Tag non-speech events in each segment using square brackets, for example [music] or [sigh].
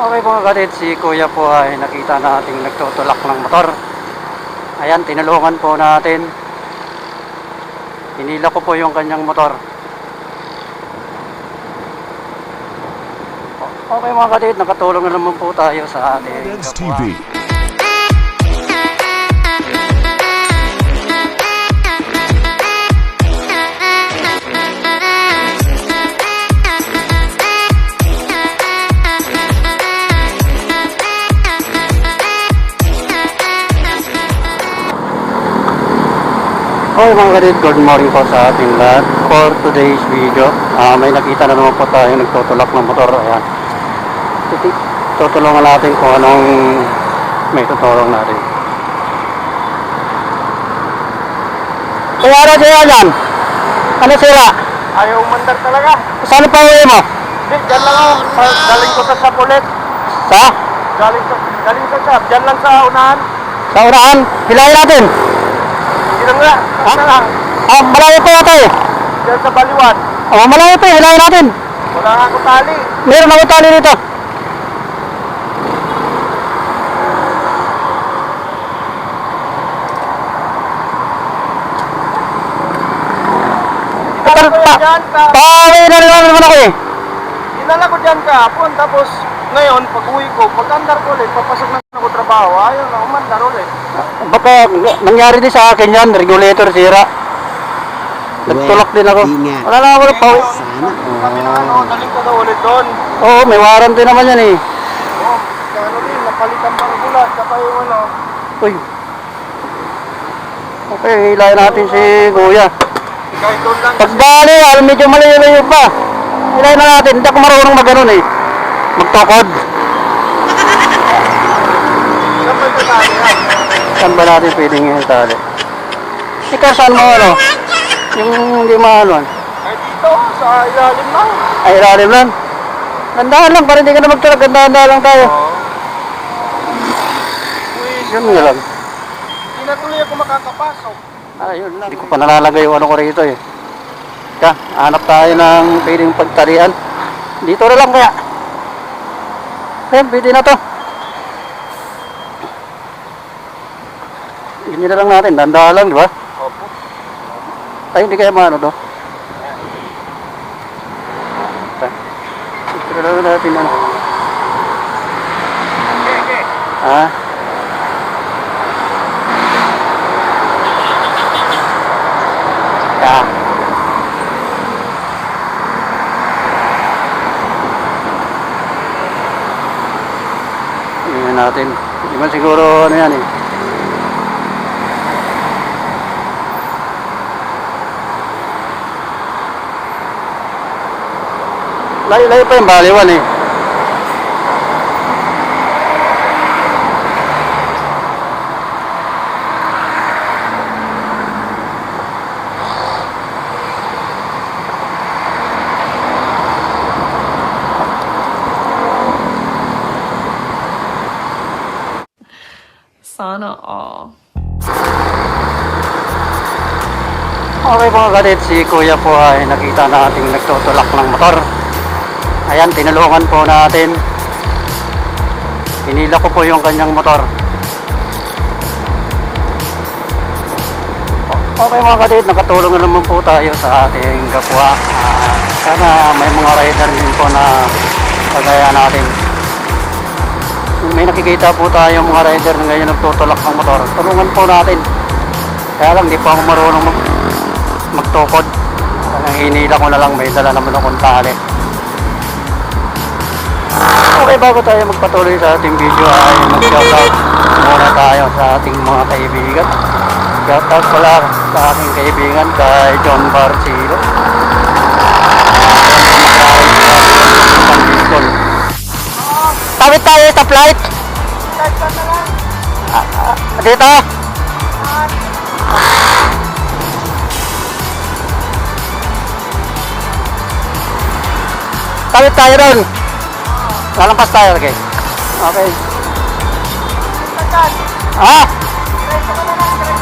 Okay mga katid, si Kuya po ay nakita nating nagtutulak ng motor. Ayan, tinulungan po natin. Hinila ko po yung kanyang motor. Okay mga katid, nakatulong na naman po tayo sa ating kapwa. Okay mga kadit, good morning po sa ating lahat. For today's video, ah, may nakita na naman po tayo nagtutulak ng motor. Ayan. Tutulungan natin kung anong may tutulong natin. Kaya ano sila dyan? Ano sila? Ayaw umandar talaga. Saan pa uwi mo? Hindi, dyan lang ako. Galing ko sa Sapulit. Sa? Galing galing sa shop. Dyan lang sa unahan. Sa unahan? Hilahin natin. Hindi lang nga. Ha? Ano lang. Ah, malayo po ito eh. Dyan sa Baliwan. Oh, malayo po, hilahin natin. Wala nga ako tali. Meron ako tali dito. Dyan ka. Pauwi na rin naman ako eh. Dinala ko dyan kahapon. Tapos ngayon, pag uwi ko, pag andar ko ulit, papasok na ako trabaho. Ayaw na, umandar ulit. Baka nangyari din sa akin yan, regulator sira. Nagtulak din ako. Wala na ako ng pauwi. Sana Sabi na ano, daling ko daw ulit doon. Oo, may warranty naman yan eh. Oh, kaya ano din, napalitan pa ang bulat. Saka yung ano, Uy. Okay, hilahin natin si Kuya. kahit doon lang. Pag bali, alam medyo malayo-layo pa. Hilahin na natin, hindi ako marunong mag ganun eh. Magtokod. Saan ba ito tali ha? Saan ba natin pwedeng yung tali? Ikaw saan mo ano? Yung hindi maano. Ay dito, sa ilalim lang. Ay, ilalim lang. Gandahan lang, para hindi ka na magtulak. Gandahan lang tayo. Oo. Yun nga lang. Hindi na tuloy ako makakapasok. Ayun lang. Hindi ko pa nalalagay yung ano ko rito eh. Kaya, hanap tayo ng pwedeng pagtalian. Dito na lang kaya. Ayan, pwede na to. Ganyan na lang natin, dandahan lang, di ba? Opo. Tayo hindi kaya maano to. Ito na lang natin ano. Okay, okay. Ah. Ya. Tingnan natin. Hindi man siguro ano yan eh. Layo-layo pa yung baliwan eh. Sana all. Okay mga kadit, si Kuya po ay nakita nating nagtutulak ng motor. Ayan, tinulungan po natin. Hinila ko po yung kanyang motor. Okay mga kadit, nakatulong na naman po tayo sa ating kapwa. Ah, sana may mga rider din po na kagaya natin. May nakikita po tayo mga rider na ngayon nagtutulak ng motor. Tulungan po natin. Kaya lang, di po ako marunong mag magtukod. Hinila ko na lang, may dala naman akong tali. Okay, bago tayo magpatuloy sa ating video ay mag-shoutout muna tayo sa ating mga kaibigan. Shoutout pala sa aking kaibigan kay John Barcilo. Tawid tayo sa flight. Na lang. Dito. Tawid tayo doon. Lalampas tayo guys. Okay. Ah!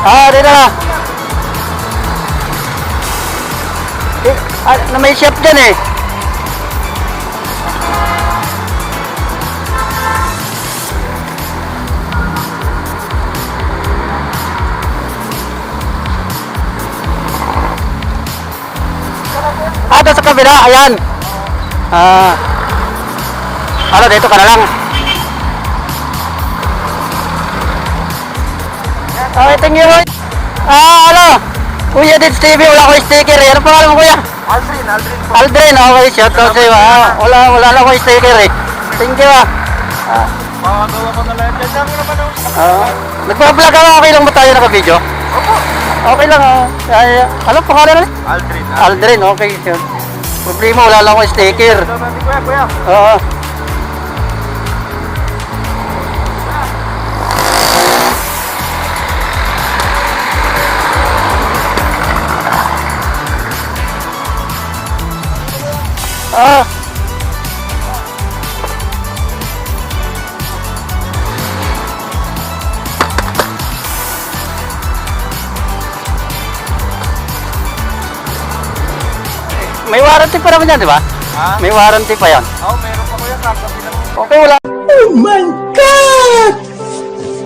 Ah, dito na. Eh, ah, na may chef dyan eh. Ah, doon sa kabila, ayan. Ah. Ano, dito ka na lang. Thank you, Roy. Ah, ano? Kuya Dits TV, wala ko sticker eh. Ano pangalan mo, kuya? Aldrin, Aldrin po. Aldrin, okay, shout out sa'yo. Ah, wala, wala lang ko sticker eh. Thank you, ah. Ah, Makagawa ko na lang. Diyan lang naman ako. ah. Nagpa-vlog ako, okay lang ba tayo naka-video? Opo. Okay lang, ah. Ay, ano pangalan ulit? Aldrin. Aldrin, okay, sure. Problema, wala lang ko sticker. Ito kuya, kuya. Oo. May warranty pa naman yan, di ba? Ha? May warranty pa yan. Oo, meron pa kuya. Kakabi lang. Okay, wala. Oh my God!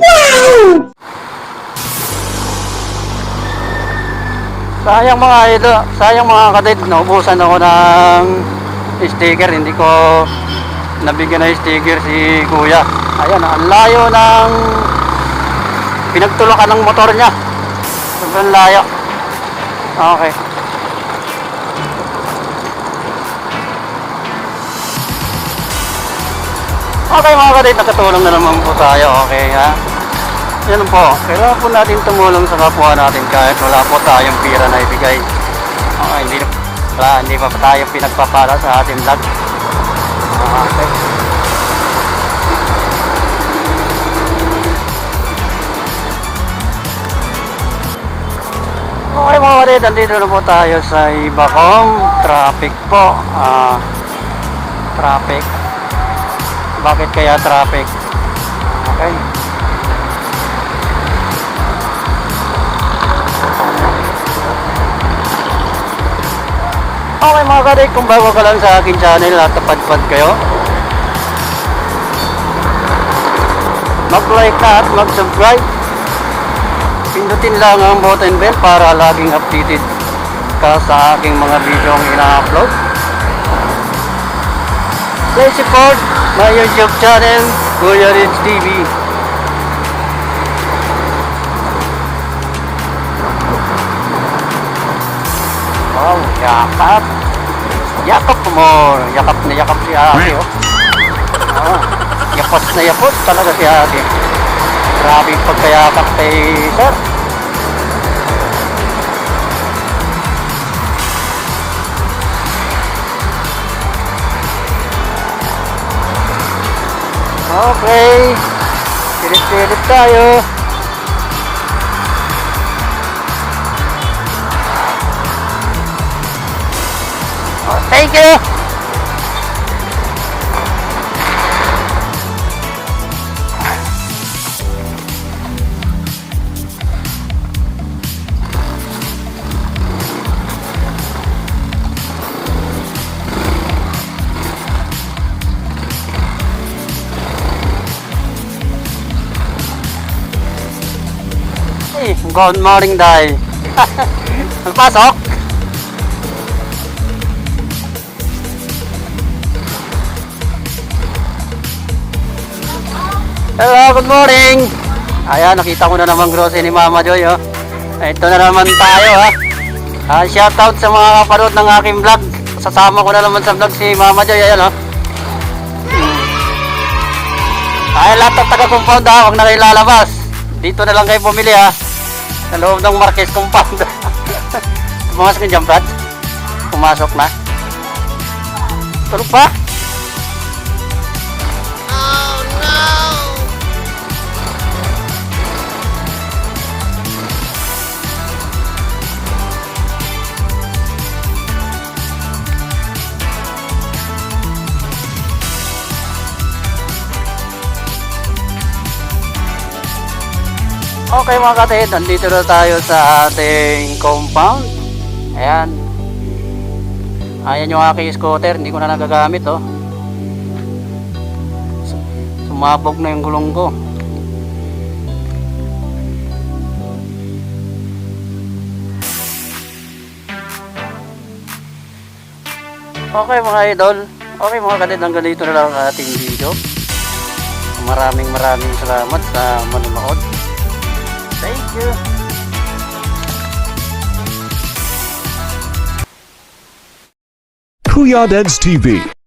Wow! Sayang mga idol, sayang mga kadid, naubusan ako ng sticker, hindi ko nabigyan ng sticker si kuya. Ayan, ang layo ng pinagtulakan ng motor niya. Sobrang layo. Okay. Okay mga kadit, nakatulong na naman po tayo, okay ha? Yan po, kailangan po natin tumulong sa kapwa natin kahit wala po tayong pira na ibigay. Okay, hindi, wala, hindi pa tayo pinagpapala sa ating vlog. Okay. Okay mga kadit, nandito na po tayo sa Ibacom. Traffic po. Ah, traffic. Bakit kaya traffic? Okay. Okay mga kadik, kung bago ka lang sa akin channel at tapadpad kayo, mag-like at mag-subscribe. Pindutin lang ang button bell para laging updated ka sa aking mga video ang ina-upload. Please support my YouTube channel, Kuya Rich TV. Wow, yakap. Yakap mo. Yakap na yakap si ate, oh. Ah, yapos na yapos talaga si ate. Grabe pagkayakap kay sir. Okay. Pilit-pilit tayo. Oh, thank you. Good morning, Day. Nagpasok? [laughs] Hello, good morning. Ayan, nakita ko na naman grocery ni Mama Joy, oh. Ito na naman tayo, ha. Ah, shout out sa mga kapanood ng aking vlog. Sasama ko na naman sa vlog si Mama Joy, ayan, oh. Ay, lahat ng taga-compound, ha. Huwag na kayo lalabas. Dito na lang kayo bumili, ha. Sa loob ng Marquez compound. [laughs] Pumasok ka dyan? Pumasok na. Tulog pa? Okay mga katid, nandito na tayo sa ating compound. Ayan. Ayan yung aking scooter, hindi ko na nagagamit oh. Sumabog na yung gulong ko. Okay mga idol. Okay mga kadid, hanggang dito na lang ang ating video. Maraming maraming salamat sa manonood. Thank you. Kuya Dads TV.